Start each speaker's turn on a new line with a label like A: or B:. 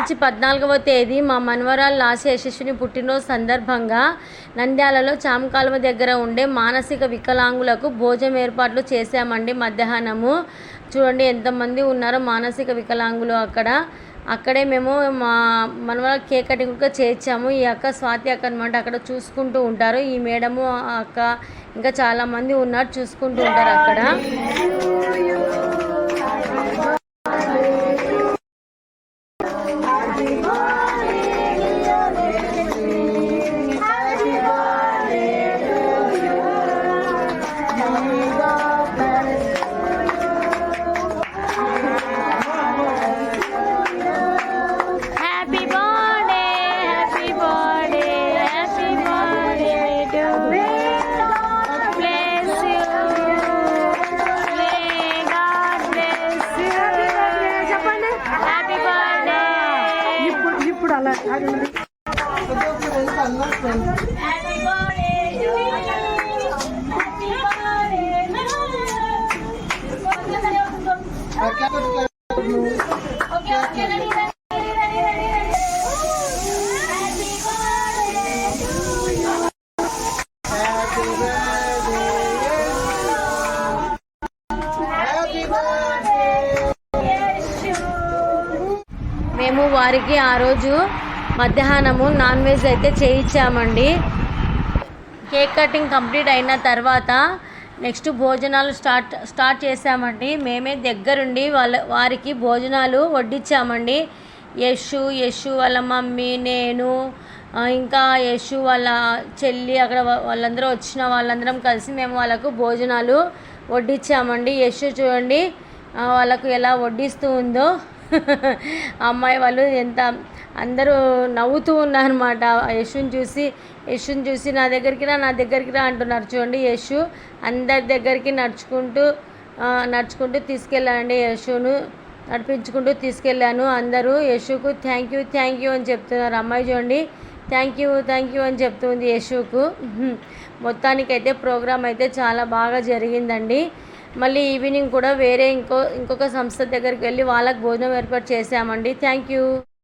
A: మార్చి పద్నాలుగవ తేదీ మా మనవరాలు లాసి యశస్విని పుట్టినరోజు సందర్భంగా నంద్యాలలో చామకాలువ దగ్గర ఉండే మానసిక వికలాంగులకు భోజనం ఏర్పాట్లు చేశామండి మధ్యాహ్నము. చూడండి ఎంతమంది ఉన్నారో మానసిక వికలాంగులు అక్కడ. అక్కడే మేము మా మనవర కేక్ కటింగ్ కూడా చేర్చాము. ఈ అక్క స్వాతి అక్క అనమాట అక్కడ చూసుకుంటూ ఉంటారు. ఈ మేడము ఆ అక్క ఇంకా చాలామంది ఉన్నారు చూసుకుంటూ ఉంటారు అక్కడ.
B: ఇప్పుడు ఇప్పుడు అలా ఆగండి.
A: హ్యాపీ బర్త్డే మేము వారికి ఆ రోజు మధ్యాహ్నము నాన్ వెజ్ అయితే చేయించామండి కేక్ కటింగ్ కంప్లీట్ అయిన తర్వాత నెక్స్ట్ భోజనాలు స్టార్ట్ స్టార్ట్ చేశామండి. మేమే దగ్గరుండి వాళ్ళ వారికి భోజనాలు వడ్డించామండి యశు యశు వాళ్ళ మమ్మీ నేను ఇంకా యశు వాళ్ళ చెల్లి అక్కడ వాళ్ళందరూ వచ్చిన వాళ్ళందరం కలిసి మేము వాళ్ళకు భోజనాలు వడ్డించామండి యశు చూడండి వాళ్ళకు ఎలా వడ్డిస్తూ ఉందో. అమ్మాయి వాళ్ళు ఎంత అందరూ నవ్వుతూ ఉన్నారనమాట యశుని చూసి యశుని చూసి నా దగ్గరికి రా నా దగ్గరికి రా అంటున్నారు. చూడండి యశు అందరి దగ్గరికి నడుచుకుంటూ నడుచుకుంటూ తీసుకెళ్ళానండి యశును. నడిపించుకుంటూ తీసుకెళ్ళాను. అందరూ యశుకు థ్యాంక్ యూ థ్యాంక్ యూ అని చెప్తున్నారు. అమ్మాయి చూడండి థ్యాంక్ యూ థ్యాంక్ యూ అని చెప్తుంది యశుకు. మొత్తానికైతే ప్రోగ్రామ్ అయితే చాలా బాగా జరిగిందండి. మళ్ళీ ఈవినింగ్ కూడా వేరే ఇంకో ఇంకొక సంస్థ దగ్గరికి వెళ్ళి వాళ్ళకి భోజనం ఏర్పాటు చేశామండి. Thank you